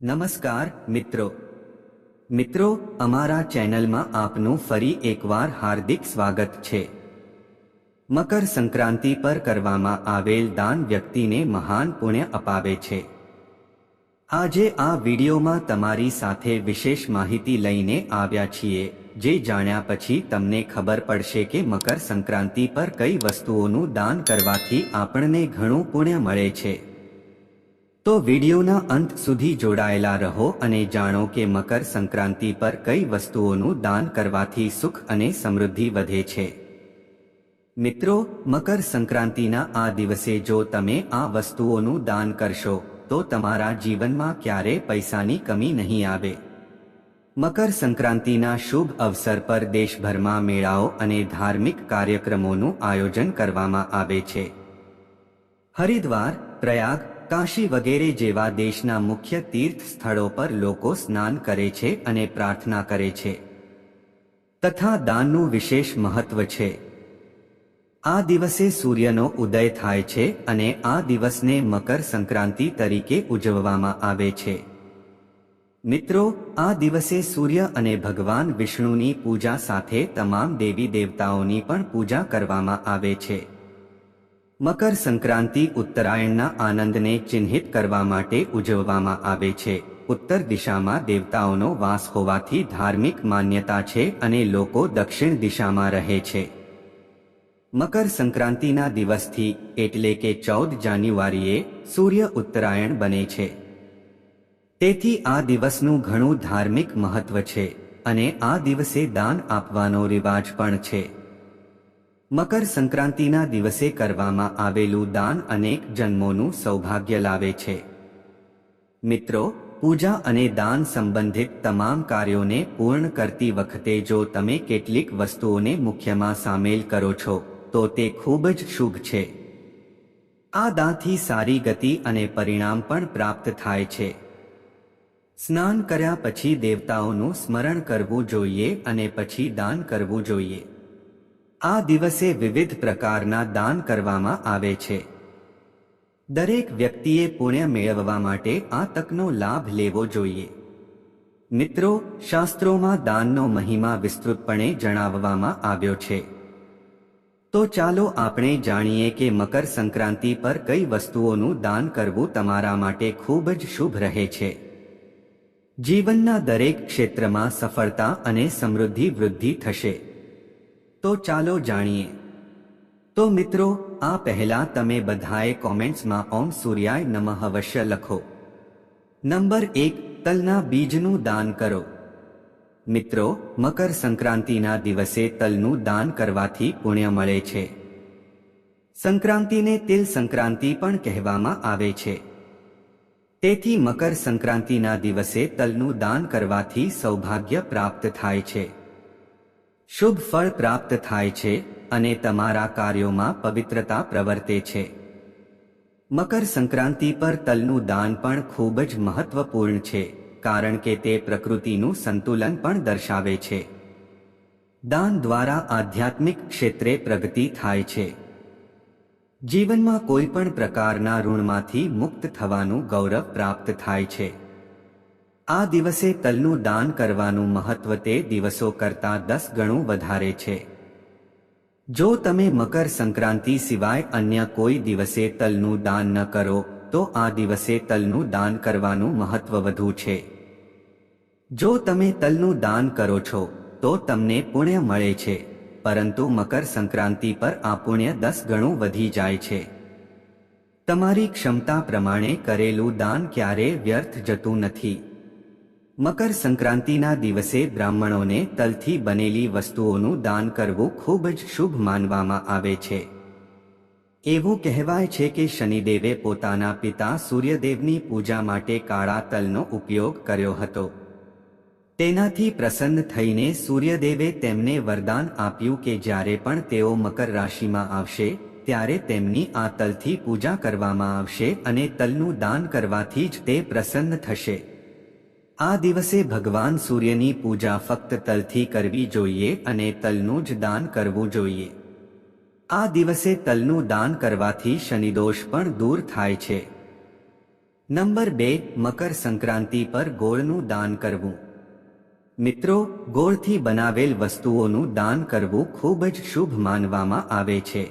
નમસ્કાર, મિત્રો. મિત્રો, અમારા ચેનલમાં આપનું ફરી એકવાર હાર્દિક સ્વાગત છે. મકર સંક્રાંતિ પર કરવામાં આવેલ દાન વ્યક્તિને મહાન પુણ્ય અપાવે છે. આજે આ વિડીયોમાં તમારી સાથે વિશેષ માહિતી લઈને આવ્યા છીએ, જે જાણ્યા પછી તમને ખબર પડશે કે મકર સંક્રાંતિ પર કઈ વસ્તુઓનું દાન કરવાથી આપણને ઘણું પુણ્ય મળે છે. તો વિડીયોના અંત સુધી જોડાયેલા રહો અને જાણો કે મકર સંક્રાંતિ પર કઈ વસ્તુઓનું દાન કરવાથી સુખ અને સમૃદ્ધિ વધે છે. મિત્રો, મકર સંક્રાંતિના આ દિવસે જો તમે આ વસ્તુઓનું દાન કરશો, તો તમારા જીવનમાં ક્યારે પૈસાની કમી નહીં આવે. મકર સંક્રાંતિના શુભ અવસર પર દેશભરમાં મેળાઓ અને ધાર્મિક કાર્યક્રમોનું આયોજન કરવામાં આવે છે. હરિદ્વાર, પ્રયાગ કાશી વગેરે જેવા દેશના મુખ્ય તીર્થ સ્થળો પર લોકો સ્નાન કરે છે અને પ્રાર્થના કરે છે. તથા દાનનું વિશેષ મહત્વ છે. આ દિવસે સૂર્યનો ઉદય થાય છે અને આ દિવસને મકર સંક્રાંતિ તરીકે ઉજવવામાં આવે છે. મિત્રો, આ દિવસે સૂર્ય અને ભગવાન વિષ્ણુની પૂજા સાથે તમામ દેવી દેવતાઓની પણ પૂજા કરવામાં આવે છે. મકર સંક્રાંતિ ઉત્તરાયણના આનંદને ચિહ્નિત કરવા માટે ઉજવવામાં આવે છે. ઉત્તર દિશામાં દેવતાઓનો વાસ હોવાથી ધાર્મિક માન્યતા છે અને લોકો દક્ષિણ દિશામાં રહે છે. મકર સંક્રાંતિના દિવસથી એટલે કે ચૌદ જાન્યુઆરીએ સૂર્ય ઉત્તરાયણ બને છે. તેથી આ દિવસનું ઘણું ધાર્મિક મહત્વ છે અને આ દિવસે દાન આપવાનો રિવાજ પણ છે. મકર સંક્રાંતિના દિવસે કરવામાં આવેલું દાન અનેક જન્મોનું સૌભાગ્ય લાવે છે. મિત્રો, પૂજા અને દાન સંબંધિત તમામ કાર્યોને પૂર્ણ કરતી વખતે જો તમે કેટલીક વસ્તુઓને મુખ્યમાં સામેલ કરો છો, તો તે ખૂબ જ શુભ છે. આ દાંથી સારી ગતિ અને પરિણામ પણ પ્રાપ્ત થાય છે. સ્નાન કર્યા પછી દેવતાઓનું સ્મરણ કરવું જોઈએ અને પછી દાન કરવું જોઈએ. આ દિવસે વિવિધ પ્રકારના દાન કરવામાં આવે છે. દરેક વ્યક્તિએ પુણ્ય મેળવવા માટે આ તકનો લાભ લેવો જોઈએ. મિત્રો, શાસ્ત્રોમાં દાનનો મહિમા વિસ્તૃતપણે જણાવવામાં આવ્યો છે. તો ચાલો આપણે જાણીએ કે મકર સંક્રાંતિ પર કઈ વસ્તુઓનું દાન કરવું તમારા માટે ખૂબ જ શુભ રહે છે. જીવનના દરેક ક્ષેત્રમાં સફળતા અને સમૃદ્ધિ વૃદ્ધિ થશે. તો ચાલો જાણીએ. તો મિત્રો, આ પહેલા તમે બધાએ કોમેન્ટ્સમાં ઓમ સૂર્યાય નમઃ અવશ્ય લખો. નંબર એક, તલના બીજનું દાન કરો. મિત્રો, મકર સંક્રાંતિના દિવસે તલનું દાન કરવાથી પુણ્ય મળે છે. સંક્રાંતિને તિલ સંક્રાંતિ પણ કહેવામાં આવે છે. તેથી મકર સંક્રાંતિના દિવસે તલનું દાન કરવાથી સૌભાગ્ય પ્રાપ્ત થાય છે. શુભ ફળ પ્રાપ્ત થાય છે અને તમારા કાર્યોમાં પવિત્રતા પ્રવર્તે છે. મકર સંક્રાંતિ પર તલનું દાન પણ ખૂબ જ મહત્વપૂર્ણ છે, કારણ કે તે પ્રકૃતિનું સંતુલન પણ દર્શાવે છે. દાન દ્વારા આધ્યાત્મિક ક્ષેત્રે પ્રગતિ થાય છે. જીવનમાં કોઈ પણ પ્રકારના ઋણમાંથી મુક્ત થવાનું ગૌરવ પ્રાપ્ત થાય છે. આ દિવસે તલનું દાન કરવાનું મહત્વ તે દિવસો કરતાં દસ ગણું વધારે છે. જો તમે મકર સંક્રાંતિ સિવાય અન્ય કોઈ દિવસે તલનું દાન ન કરો, તો આ દિવસે તલનું દાન કરવાનું મહત્વ વધુ છે. જો તમે તલનું દાન કરો છો, તો તમને પુણ્ય મળે છે, પરંતુ મકર સંક્રાંતિ પર આ પુણ્ય દસ ગણું વધી જાય છે. તમારી ક્ષમતા પ્રમાણે કરેલું દાન ક્યારે વ્યર્થ જતું નથી. મકર સંક્રાંતિના દિવસે બ્રાહ્મણોને તલથી બનેલી વસ્તુઓનું દાન કરવું ખૂબ જ શુભ માનવામાં આવે છે. એવું કહેવાય છે કે શનિદેવે પોતાના પિતા સૂર્યદેવની પૂજા માટે કાળા તલનો ઉપયોગ કર્યો હતો. તેનાથી પ્રસન્ન થઈને સૂર્યદેવે તેમને વરદાન આપ્યું કે જ્યારે પણ તેઓ મકર રાશિમાં આવશે, ત્યારે તેમની આ તલથી પૂજા કરવામાં આવશે અને તલનું દાન કરવાથી જ તે પ્રસન્ન થશે. આ દિવસે ભગવાન સૂર્યની પૂજા ફક્ત તલથી કરવી જોઈએ અને તલનું જ દાન કરવું જોઈએ. આ દિવસે તલનું દાન કરવાથી શનિદોષ પણ દૂર થાય છે. નંબર બે, મકર સંક્રાંતિ પર ગોળનું દાન કરવું. મિત્રો, ગોળથી બનાવેલ વસ્તુઓનું દાન કરવું ખૂબ જ શુભ માનવામાં આવે છે.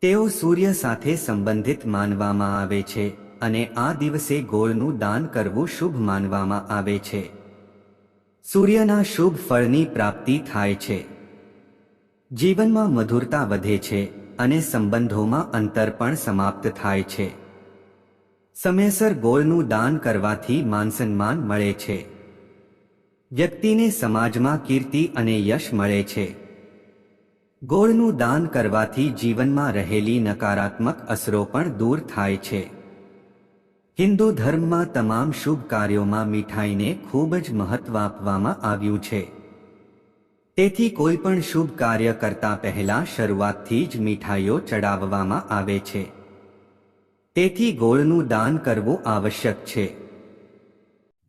તેઓ સૂર્ય સાથે સંબંધિત માનવામાં આવે છે. અને આ દિવસે ગોળનું દાન કરવું શુભ માનવામાં આવે છે. સૂર્યના શુભ ફળની પ્રાપ્તિ થાય છે. જીવનમાં મધુરતા વધે છે અને સંબંધોમાં અંતર પણ સમાપ્ત થાય છે. સમયસર ગોળનું દાન કરવાથી માનસન્માન મળે છે. વ્યક્તિને સમાજમાં કીર્તિ અને યશ મળે છે. ગોળનું દાન કરવાથી જીવનમાં રહેલી નકારાત્મક અસરો પણ દૂર થાય છે. હિન્દુ ધર્મમાં તમામ શુભ કાર્યોમાં મીઠાઈને ખૂબ જ મહત્વ આપવામાં આવ્યું છે. તેથી કોઈ પણ શુભ કાર્ય કરતા પહેલા શરૂઆતથી જ મીઠાઈઓ ચડાવવામાં આવે છે. તેથી ગોળનું દાન કરવું આવશ્યક છે.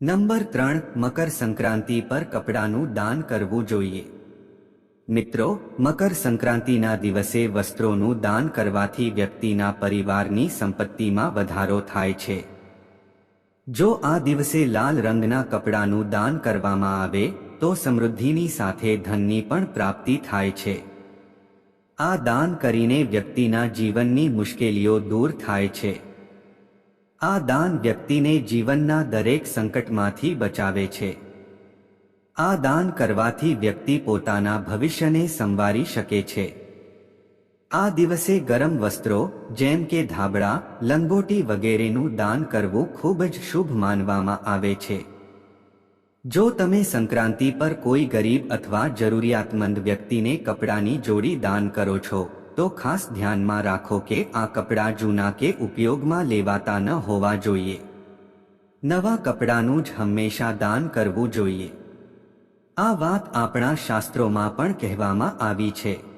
નંબર ત્રણ, મકર સંક્રાંતિ પર કપડાનું દાન કરવું જોઈએ. મિત્રો, મકર સંક્રાંતિના દિવસે વસ્ત્રોનું દાન કરવાથી વ્યક્તિના પરિવારની સંપત્તિમાં વધારો થાય છે. જો આ દિવસે લાલ રંગના કપડાનું દાન કરવામાં આવે, તો સમૃદ્ધિની સાથે ધનની પણ પ્રાપ્તિ થાય છે. આ દાન કરીને વ્યક્તિના જીવનની મુશ્કેલીઓ દૂર થાય છે. આ દાન વ્યક્તિને જીવનના દરેક સંકટમાંથી બચાવે છે. આ દાન કરવાથી વ્યક્તિ પોતાના ભવિષ્યને સંવારી શકે છે. આ દિવસે ગરમ વસ્ત્રો, જેમ કે ધાબળા, લંગોટી વગેરેનું દાન કરવું ખૂબ જ શુભ માનવામાં આવે છે. જો તમે સંક્રાંતિ પર કોઈ ગરીબ અથવા જરૂરિયાતમંદ વ્યક્તિને કપડાની જોડી દાન કરો છો, તો ખાસ ધ્યાનમાં રાખો કે આ કપડાં જૂના કે ઉપયોગમાં લેવાતા ન હોવા જોઈએ. નવા કપડાનું જ હંમેશા દાન કરવું જોઈએ. આ વાત આપણા શાસ્ત્રોમાં પણ કહેવામાં આવી છે.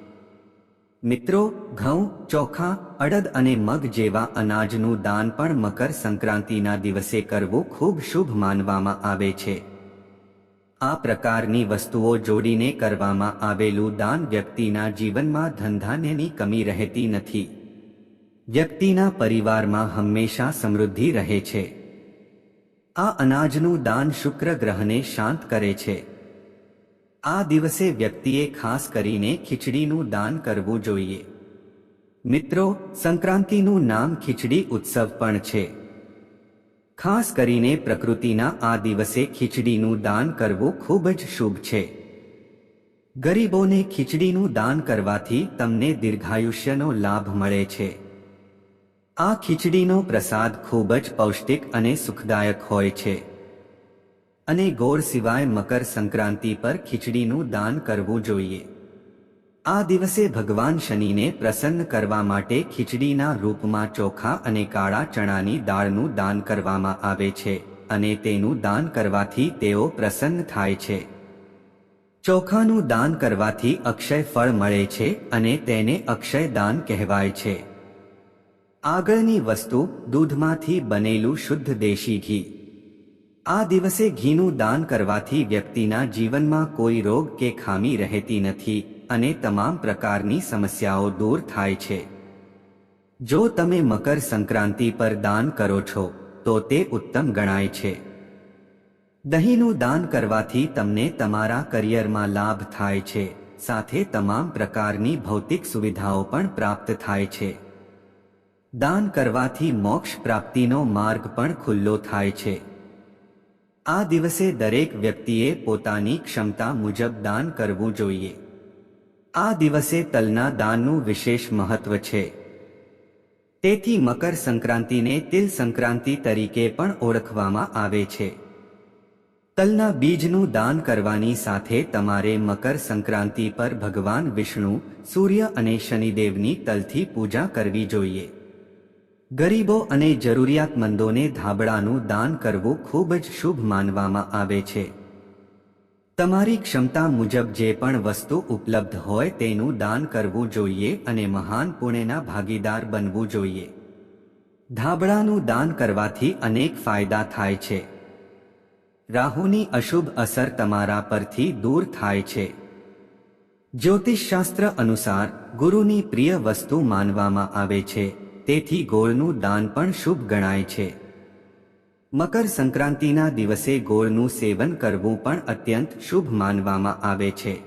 મિત્રો, ઘઉં, ચોખા, અડદ અને મગ જેવા અનાજનું દાન પણ મકર સંક્રાંતિના દિવસે કરવું ખૂબ શુભ માનવામાં આવે છે. આ પ્રકારની વસ્તુઓ જોડીને કરવામાં આવેલું દાન વ્યક્તિના જીવનમાં ધનધાન્યની કમી રહેતી નથી. વ્યક્તિના પરિવારમાં હંમેશા સમૃદ્ધિ રહે છે. આ અનાજનું દાન શુક્ર ગ્રહને શાંત કરે છે. આ દિવસે વ્યક્તિએ ખાસ કરીને ખીચડીનું દાન કરવું જોઈએ. મિત્રો, સંક્રાંતિનું નામ ખીચડી ઉત્સવ પણ છે. ખાસ કરીને પ્રકૃતિના આ દિવસે ખીચડીનું દાન કરવું ખૂબ જ શુભ છે. ગરીબોને ખીચડીનું દાન કરવાથી તમને દીર્ઘાયુષ્યનો લાભ મળે છે. આ ખીચડીનો પ્રસાદ ખૂબ જ પૌષ્ટિક અને સુખદાયક હોય છે. અને ગોળ સિવાય મકર સંક્રાંતિ પર ખીચડીનું દાન કરવું જોઈએ. આ દિવસે ભગવાન શનિને પ્રસન્ન કરવા માટે ખીચડીના રૂપમાં ચોખા અને કાળા ચણાની દાળનું દાન કરવામાં આવે છે અને તેનું દાન કરવાથી તેઓ પ્રસન્ન થાય છે. ચોખાનું દાન કરવાથી અક્ષય ફળ મળે છે અને તેને અક્ષય દાન કહેવાય છે. આગળની વસ્તુ દૂધમાંથી બનેલું શુદ્ધ દેશી ઘી. આ દિવસે ઘીનું દાન કરવાથી વ્યક્તિના જીવનમાં કોઈ રોગ કે ખામી રહેતી નથી અને તમામ પ્રકારની સમસ્યાઓ દૂર થાય છે. જો તમે મકર સંક્રાંતિ પર દાન કરો છો, તો તે ઉત્તમ ગણાય છે. દહીંનું દાન કરવાથી તમને તમારા કરિયરમાં લાભ થાય છે, સાથે તમામ પ્રકારની ભૌતિક સુવિધાઓ પણ પ્રાપ્ત થાય છે. દાન કરવાથી મોક્ષ પ્રાપ્તિનો માર્ગ પણ ખુલ્લો થાય છે. આ દિવસે દરેક વ્યક્તિએ પોતાની ક્ષમતા મુજબ દાન કરવું જોઈએ. આ દિવસે તલના દાનનું વિશેષ મહત્વ છે. તેથી મકર સંક્રાંતિને તિલ સંક્રાંતિ તરીકે પણ ઓળખવામાં આવે છે. તલના બીજનું દાન કરવાની સાથે તમારે મકર સંક્રાંતિ પર ભગવાન વિષ્ણુ, સૂર્ય અને શનિદેવની તલથી પૂજા કરવી જોઈએ. ગરીબો અને જરૂરિયાતમંદોને ધાબળાનું દાન કરવું ખૂબ જ શુભ માનવામાં આવે છે. તમારી ક્ષમતા મુજબ જે પણ વસ્તુ ઉપલબ્ધ હોય તેનું દાન કરવું જોઈએ અને મહાન પુણ્યના ભાગીદાર બનવું જોઈએ. ધાબળાનું દાન કરવાથી અનેક ફાયદા થાય છે. રાહુની અશુભ અસર તમારા પરથી દૂર થાય છે. જ્યોતિષશાસ્ત્ર અનુસાર ગુરુની પ્રિય વસ્તુ માનવામાં આવે છે. તેથી ગોળનું દાન પણ શુભ ગણાય છે. મકર સંક્રાંતિના દિવસે ગોળનું સેવન કરવું પણ અત્યંત શુભ માનવામાં આવે છે.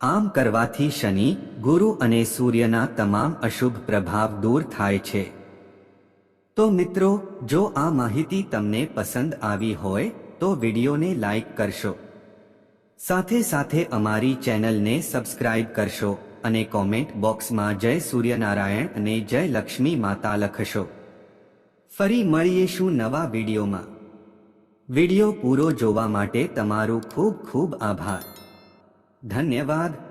આમ કરવાથી શનિ, ગુરુ અને સૂર્યના તમામ અશુભ પ્રભાવ દૂર થાય છે. તો મિત્રો, જો આ માહિતી તમને પસંદ આવી હોય, તો વિડીયોને લાઈક કરશો. સાથે સાથે અમારી ચેનલને સબસ્ક્રાઇબ કરશો. અને કોમેન્ટ બોક્સમાં જય સૂર્યનારાયણ અને જય લક્ષ્મી માતા લખશો. ફરી મળીશું નવા વિડીયોમાં. વીડિયો પૂરો જોવા માટે તમારું ખૂબ ખૂબ આભાર. ધન્યવાદ.